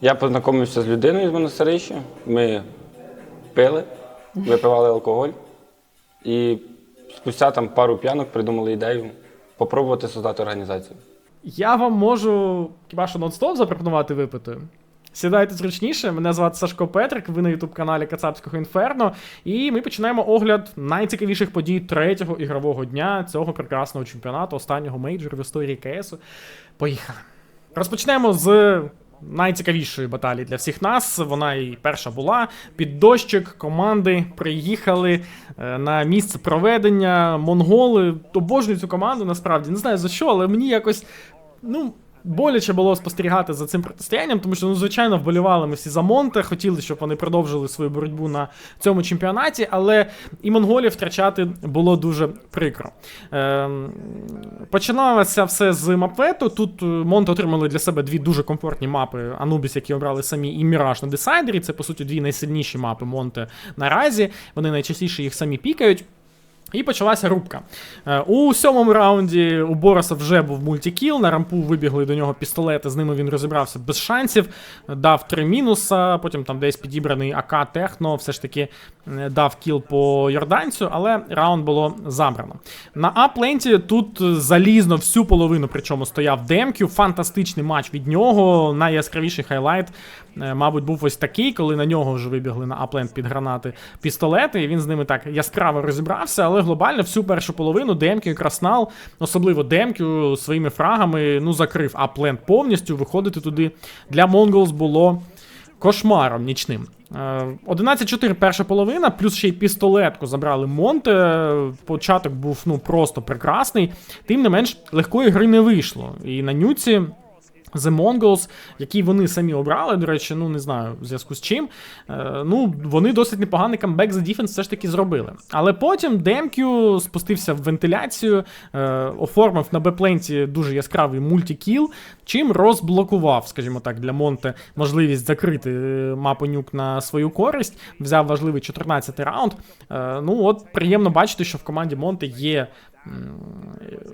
Я познайомився з людиною з Монастирища. Ми пили, випивали алкоголь. І спустя там пару п'янок придумали ідею попробувати создати організацію. Я вам можу хіба що нон-стоп запропонувати випити. Сідайте зручніше. Мене звати Сашко Петрик. Ви на ютуб-каналі Кацапського Інферно. І ми починаємо огляд найцікавіших подій третього ігрового дня цього прекрасного чемпіонату, останнього мейджору в історії КСу. Поїхали. Розпочнемо з найцікавішої баталії для всіх нас. Вона і перша була. Під дощик команди приїхали е, на місце проведення. Монголи обожнюють цю команду, насправді. Не знаю за що, але мені якось. Ну, боляче було спостерігати за цим протистоянням, тому що, ну, звичайно, вболівали ми всі за Монте, хотіли, щоб вони продовжили свою боротьбу на цьому чемпіонаті, але і монголів втрачати було дуже прикро. Ем, починалося все з мапвету. Тут е, Монте отримали для себе дві дуже комфортні мапи Анубіс, які обрали самі, і Міраж на десайдері. Це, по суті, дві найсильніші мапи Монте наразі. Вони найчастіше їх самі пікають. І почалася рубка. Е, У сьомому раунді у Бороса вже був мультикіл. На рампу вибігли до нього пістолети. З ними він розібрався без шансів. Дав три мінуса. Потім там десь підібраний АК Техно. Все ж таки дав кіл по Йорданцю, але раунд було забрано. На апленті тут залізно всю половину, причому стояв Демкю. Фантастичний матч від нього. Найяскравіший хайлайт, е, мабуть, був ось такий, коли на нього вже вибігли на апленд під гранати пістолети. І він з ними так яскраво розібрався, але глобально всю першу половину Демкю Краснал, особливо Демкю своїми фрагами, ну, закрив апленд повністю. Виходити туди для Монголс було кошмаром нічним. Е, 11-4 перша половина, плюс ще й пістолетку забрали Монте. Початок був ну просто прекрасний. Тим не менш, легкої гри не вийшло. І на нюці. The Mongols, які вони самі обрали, до речі, ну не знаю в зв'язку з чим. Е, ну, вони досить непоганий камбек за діфенс все ж таки зробили. Але потім Демкю спустився в вентиляцію, е, оформив на Бепленті дуже яскравий мультикіл, чим розблокував, скажімо так, для Монте можливість закрити е, мапу нюк на свою користь. Взяв важливий 14-й раунд. Е, ну от приємно бачити, що в команді Монте є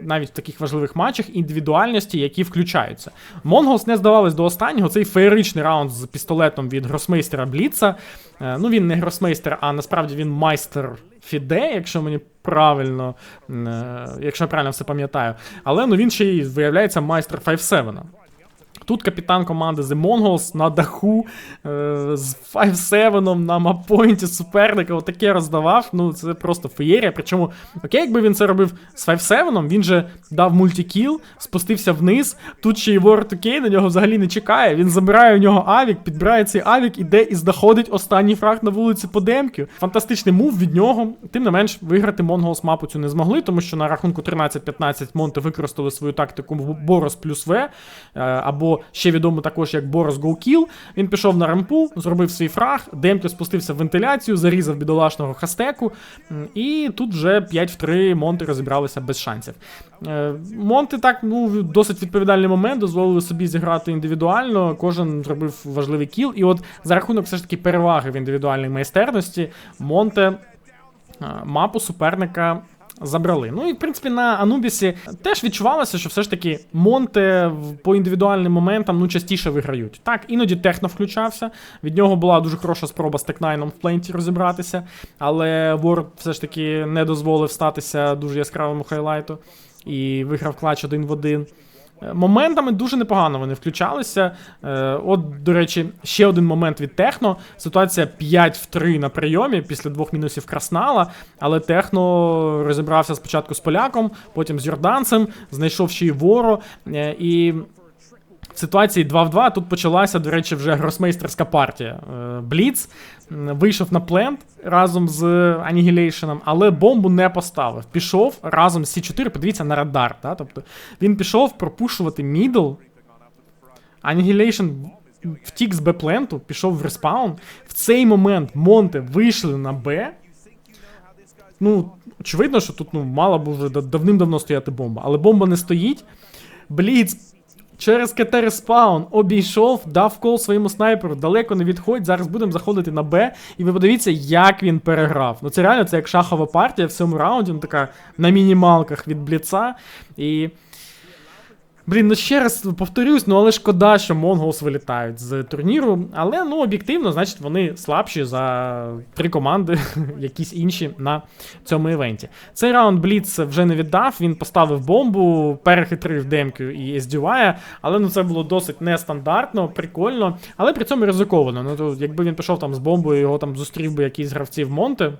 навіть в таких важливих матчах індивідуальності, які включаються. Монголс не здавались до останнього. Цей феєричний раунд з пістолетом від гросмейстера Бліца. Е, Ну, він не гросмейстер, а насправді він майстер Фіде, якщо мені правильно, е, якщо я правильно все пам'ятаю. Але ну він ще й виявляється майстер 5-7. Тут капітан команди The Mongols на даху е, з 5-7 на маппойнті суперника отаке роздавав. Ну, це просто феєрія. Причому, окей, якби він це робив з 5-7, він же дав мультикіл, спустився вниз. Тут ще й Ворд Окей на нього взагалі не чекає. Він забирає у нього авік, підбирає цей авік, іде і знаходить останній фраг на вулиці по демки. Фантастичний мув від нього. Тим не менш, виграти Mongols мапу цю не змогли, тому що на рахунку 13-15 Монти використали свою тактику Борос плюс В, е, ще відомо також як Борос Kill. Він пішов на рампу, зробив свій фраг, Демки спустився в вентиляцію, зарізав бідолашного хастеку. І тут вже 5 в 3 Монти розібралися без шансів. Е, Монти так, ну, досить відповідальний момент, дозволили собі зіграти індивідуально. Кожен зробив важливий кіл. І от за рахунок все ж таки переваги в індивідуальній майстерності, Монте е, мапу суперника. Забрали. Ну і в принципі на Анубісі теж відчувалося, що все ж таки Монте по індивідуальним моментам ну частіше виграють. Так, іноді техно включався. Від нього була дуже хороша спроба з Текнайном в пленті розібратися, але Ворд все ж таки не дозволив статися дуже яскравому хайлайту і виграв клач один в один. Е, Моментами дуже непогано вони включалися. Е, От, до речі, ще один момент від Техно. Ситуація 5 в 3 на прийомі після двох мінусів Краснала. Але Техно розібрався спочатку з поляком, потім з Йорданцем, знайшов ще й Воро. Е, І в ситуації 2 в 2 тут почалася, до речі, вже гросмейстерська партія. Е, Бліц вийшов на плент разом з Анігілейшеном, але бомбу не поставив. Пішов разом з Сі4, подивіться на радар. Та? Тобто він пішов пропушувати мідл. Анігілейшн втік з Б-пленту, пішов в респаун. В цей момент Монте вийшли на Б. Ну, очевидно, що тут ну, мала б вже давним-давно стояти бомба, але бомба не стоїть. Бліц через КТ респаун обійшов, дав кол своєму снайперу, далеко не відходь. Зараз будемо заходити на Б. І ви подивіться, як він переграв. Ну це реально це як шахова партія в цьому раунді, ну така на мінімалках від Бліца. І Блін, ну ще раз повторюсь, ну але шкода, що Монголс вилітають з турніру. Але ну об'єктивно, значить, вони слабші за три команди, якісь інші на цьому івенті. Цей раунд Бліц вже не віддав. Він поставив бомбу, перехитрив Демку і SDY, але ну це було досить нестандартно, прикольно, але при цьому ризиковано. Ну то якби він пішов там з бомбою, його там зустрів би якийсь гравців Монте.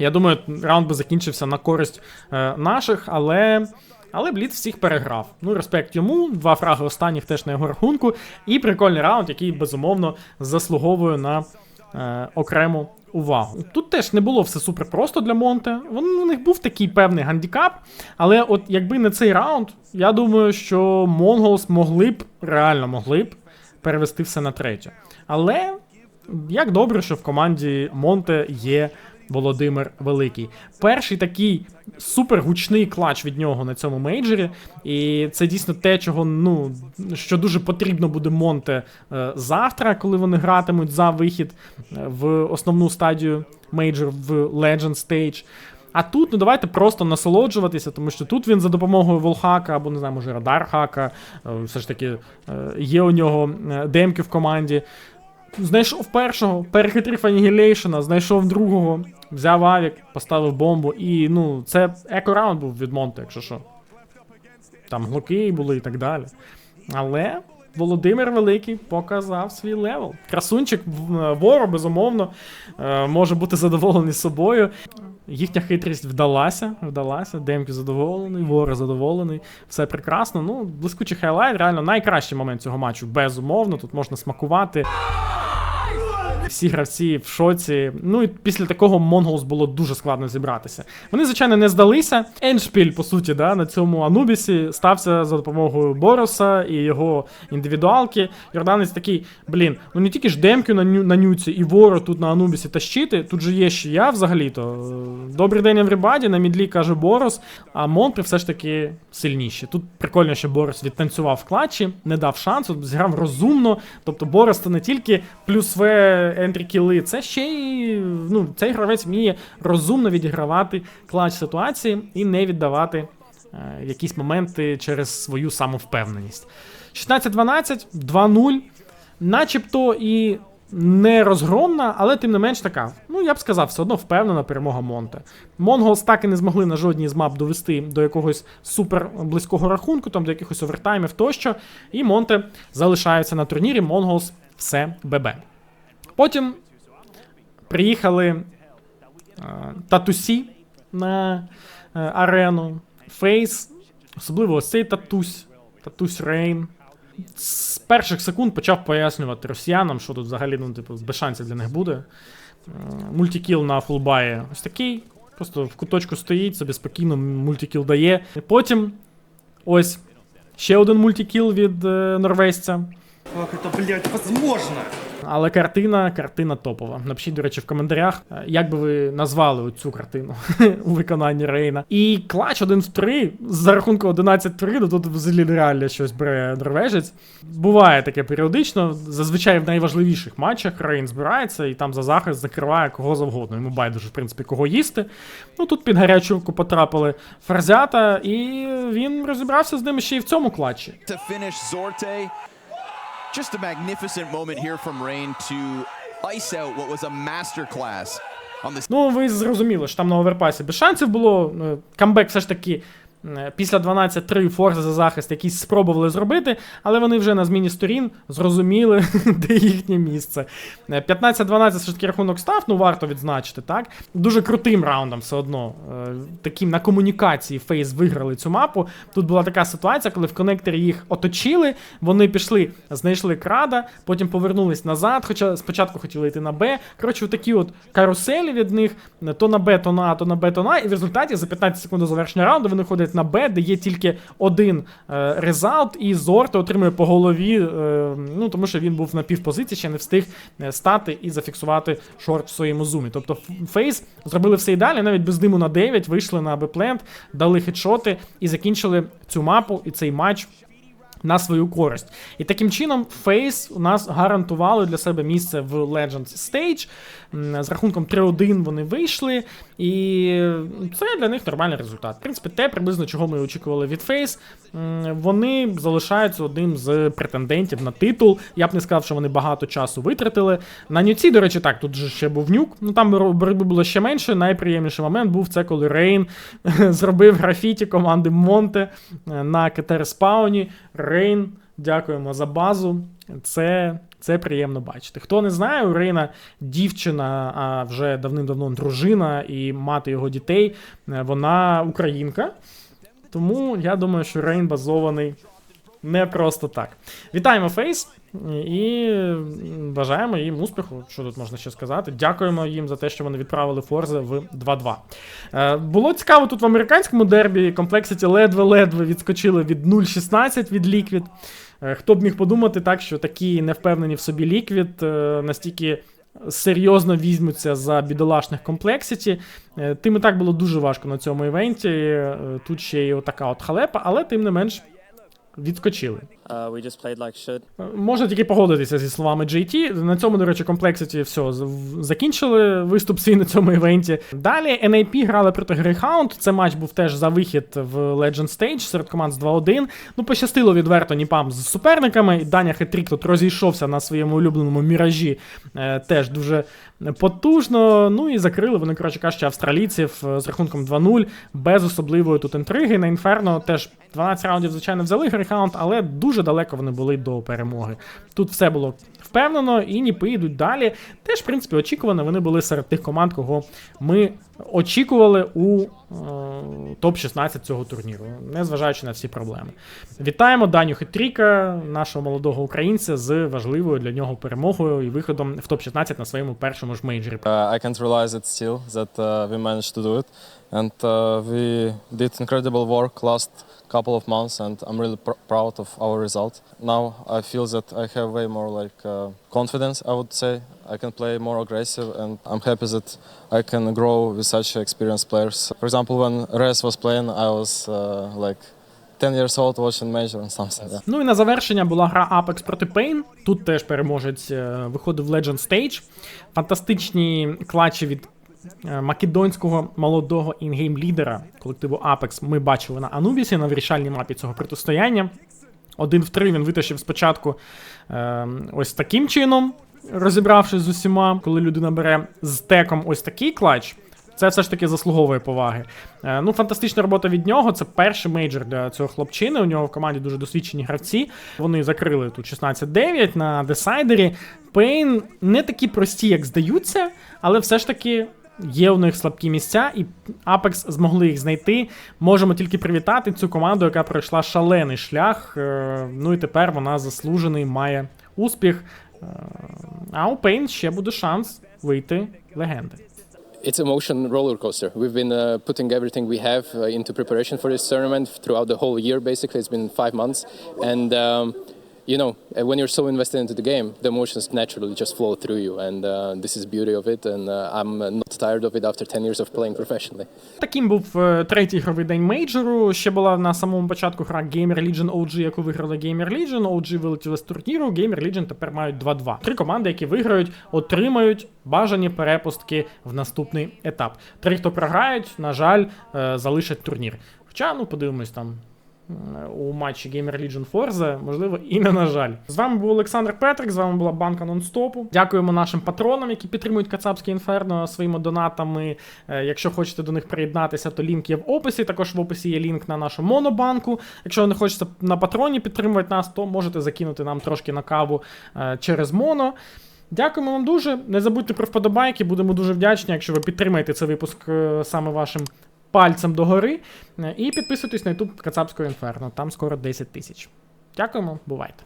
Я думаю, раунд би закінчився на користь е, наших, але. Але Бліц всіх переграв. Ну, респект йому, два фраги останніх теж на його рахунку. І прикольний раунд, який безумовно заслуговує на е, окрему увагу. Тут теж не було все супер просто для Монте. Вон, у них був такий певний гандікап. Але от якби не цей раунд, я думаю, що Монголс могли б, реально могли б перевести все на третє. Але як добре, що в команді Монте є Володимир Великий. Перший такий супергучний клач від нього на цьому мейджорі. І це дійсно те, чого ну що дуже потрібно буде Монте е, завтра, коли вони гратимуть за вихід е, в основну стадію мейджор в Legend Stage. А тут, ну давайте просто насолоджуватися, тому що тут він за допомогою волхака або не знаю, може радар хака, е, все ж таки є у нього демки в команді. Знайшов першого, перехитрив Annihilation, знайшов другого, взяв авік, поставив бомбу. І ну, це еко-раунд був від Монте, якщо що. Там глуки були і так далі. Але Володимир Великий показав свій левел. Красунчик в- Воро, безумовно, е, може бути задоволений собою. Їхня хитрість вдалася, вдалася. Демки задоволений, Воро задоволений. Все прекрасно. Ну, блискучий хайлайт, реально найкращий момент цього матчу, безумовно. Тут можна смакувати. Всі гравці в шоці. Ну і після такого Монголс було дуже складно зібратися. Вони, звичайно, не здалися. Еншпіль, по суті, да, на цьому Анубісі стався за допомогою Бороса і його індивідуалки. Йорданець такий, блін, ну не тільки ж демки на, ню, на нюці і Воро тут на Анубісі тащити, тут же є ще я взагалі-то. Добрий день, Еврібаді, на мідлі каже Борос, а Монпри все ж таки сильніші. Тут прикольно, що Борос відтанцював в клатчі, не дав шансу, зіграв розумно. Тобто Борос це не тільки плюс В ентрі кіли, це ще й ну, цей гравець вміє розумно відігравати клатч ситуації і не віддавати е, якісь моменти через свою самовпевненість. 16-12, 2-0. Начебто і не розгромна, але тим не менш така. Ну, я б сказав, все одно впевнена перемога Монте. Монголс так і не змогли на жодній з мап довести до якогось супер близького рахунку, там до якихось овертаймів тощо. І Монте залишаються на турнірі. Монголс все ББ. Потім приїхали е, татусі на е, арену. Фейс, особливо ось цей татусь, татусь Рейн. З перших секунд почав пояснювати росіянам, що тут взагалі ну, типу, без шансів для них буде. Е, Мультикіл на фулбаї ось такий. Просто в куточку стоїть, собі спокійно мультикіл дає. І потім ось ще один мультикіл від е, норвежця. Как это, блядь, возможно? Але картина, картина топова. Напишіть, до речі, в коментарях, е, як би ви назвали цю картину у виконанні Рейна. І клач 1 в 3 за рахунку 11-3, ну тут взагалі нереально щось бере норвежець. Буває таке періодично. Зазвичай в найважливіших матчах Рейн збирається і там за захист закриває кого завгодно. Йому байдуже, в принципі, кого їсти. Ну тут під гарячу руку потрапили фарзята, і він розібрався з ними ще й в цьому клатчі. Just a magnificent moment here from Rain to ice out what was a masterclass on this Ну, ви зрозуміли, що там на оверпасі без шансів було. Е, Камбек все ж таки е, після 12-3 форзи за захист якісь спробували зробити, але вони вже на зміні сторін зрозуміли, де їхнє місце. Е, 15-12 все ж таки рахунок став, ну варто відзначити, так? Дуже крутим раундом все одно. Е, Таким на комунікації Фейс виграли цю мапу. Тут була така ситуація, коли в коннекторі їх оточили, вони пішли, знайшли крада, потім повернулись назад, хоча спочатку хотіли йти на Б. Коротше, такі от каруселі від них, то на Б, то на А, то на Б, то на і в результаті за 15 секунд до завершення раунду вони ходять на Б, де є тільки один е, резалт, і Зорте отримує по голові, е, ну тому що він був на півпозиції, ще не встиг е, стати і зафіксувати шорт в своєму зумі. Тобто Фейс зробили все ідеально, навіть без диму на 9 вийшли на Б-плент, дали хедшоти і закінчили цю мапу і цей матч на свою користь. І таким чином Фейс у нас гарантували для себе місце в Legends Stage. З рахунком 3-1 вони вийшли, і це для них нормальний результат. В принципі, те приблизно чого ми очікували від Фейс. Вони залишаються одним з претендентів на титул. Я б не сказав, що вони багато часу витратили. На нюці, до речі, так, тут же ще був нюк. Ну там боротьби було ще менше. Найприємніший момент був це, коли Рейн зробив графіті команди Монте е, на КТР спауні. Рейн, дякуємо за базу. Це, це приємно бачити. Хто не знає, у Рейна дівчина, а вже давним-давно дружина і мати його дітей. е, Вона українка. Тому я думаю, що Рейн базований не просто так. Вітаємо Фейс і бажаємо їм успіху. Що тут можна ще сказати? Дякуємо їм за те, що вони відправили Форзе в 2-2. Е, було цікаво тут в американському дербі. Комплексіті ледве-ледве відскочили від 0-16 від Liquid. Е, Хто б міг подумати так, що такі невпевнені в собі Liquid е, настільки. Серйозно візьмуться за бідолашних комплексіті. Тим і так було дуже важко на цьому івенті. Тут ще й отака от халепа, але тим не менш відскочили. Uh, we just played like shit. Е, Можна тільки погодитися зі словами JT. На цьому, до речі, комплексіті все закінчили виступ свій на цьому івенті. Далі NAP грали проти Greyhound. Це матч був теж за вихід в Legend Stage серед команд з 2-1. Ну, пощастило відверто Ніпам з суперниками. Даня Хетрік тут розійшовся на своєму улюбленому міражі. е, теж дуже потужно. Ну і закрили вони, коротше кажучи, австралійців е, з рахунком 2-0, без особливої тут інтриги. На Інферно теж 12 раундів, звичайно, взяли Грейхаунд, але дуже далеко вони були до перемоги. Тут все було впевнено, і ніпи йдуть далі. Теж, в принципі, очікувано, вони були серед тих команд, кого ми очікували у е, топ-16 цього турніру, незважаючи на всі проблеми. Вітаємо Даню Хитріка, нашого молодого українця, з важливою для нього перемогою і виходом в топ-16 на своєму першому ж мейджорі. Uh, I can't realize it still that uh, we managed to do it, and uh, we did incredible work last couple of months, and I'm really pr- proud of our result. Now I feel that I have way more like uh, confidence. I would say I can play more aggressive, and I'm happy that I can grow with such experienced players. For example, when Rez was playing, I was uh, like 10 years old watching major and something. Yeah. Ну і на завершення була гра Apex проти Pain. Тут теж переможець е, виходив Legend Stage. Фантастичні клатчі від е, македонського молодого інгейм лідера колективу Apex ми бачили на Анубісі на вирішальній мапі цього протистояння. Один в три він витащив спочатку е, ось таким чином, розібравшись з усіма, коли людина бере з теком ось такий клатч. Це все ж таки заслуговує поваги. Е, ну, фантастична робота від нього. Це перший мейджор для цього хлопчини. У нього в команді дуже досвідчені гравці. Вони закрили тут 16-9 на десайдері. Пейн не такі прості, як здаються, але все ж таки. Є у них слабкі місця, і Apex змогли їх знайти. Можемо тільки привітати цю команду, яка пройшла шалений шлях. Е, Ну і тепер вона заслужений має успіх. Е, А у Пейн ще буде шанс вийти легенди. It's emotion roller coaster. We've been uh, putting everything we have uh, into preparation for this tournament throughout the whole year. Basically, it's been five months, and um, you know, uh, when you're so invested into the game, the emotions naturally just flow through you, and uh, this is beauty of it. And uh, I'm uh, not tired of it after 10 years of playing professionally. Таким був е, третій ігровий день мейджору. Ще була на самому початку гра Gamer Legion OG, яку виграли Gamer Legion. OG вилетіли з турніру. Gamer Legion тепер мають 2-2. Три команди, які виграють, отримають бажані перепустки в наступний етап. Три, хто програють, на жаль, е, залишать турнір. Хоча, ну, подивимось там. У матчі Gamer Legion Forza, можливо, і не на жаль. З вами був Олександр Петрик, з вами була банка нонстопу. Дякуємо нашим патронам, які підтримують Кацапське інферно своїми донатами. Е, Якщо хочете до них приєднатися, то лінк є в описі. Також в описі є лінк на нашу монобанку. Якщо не хочете на патроні підтримувати нас, то можете закинути нам трошки на каву е, через моно. Дякуємо вам дуже. Не забудьте про вподобайки. Будемо дуже вдячні, якщо ви підтримаєте цей випуск е, саме вашим пальцем догори. Е, І підписуйтесь на YouTube Кацапського інферно. Там скоро 10 тисяч. Дякуємо, бувайте.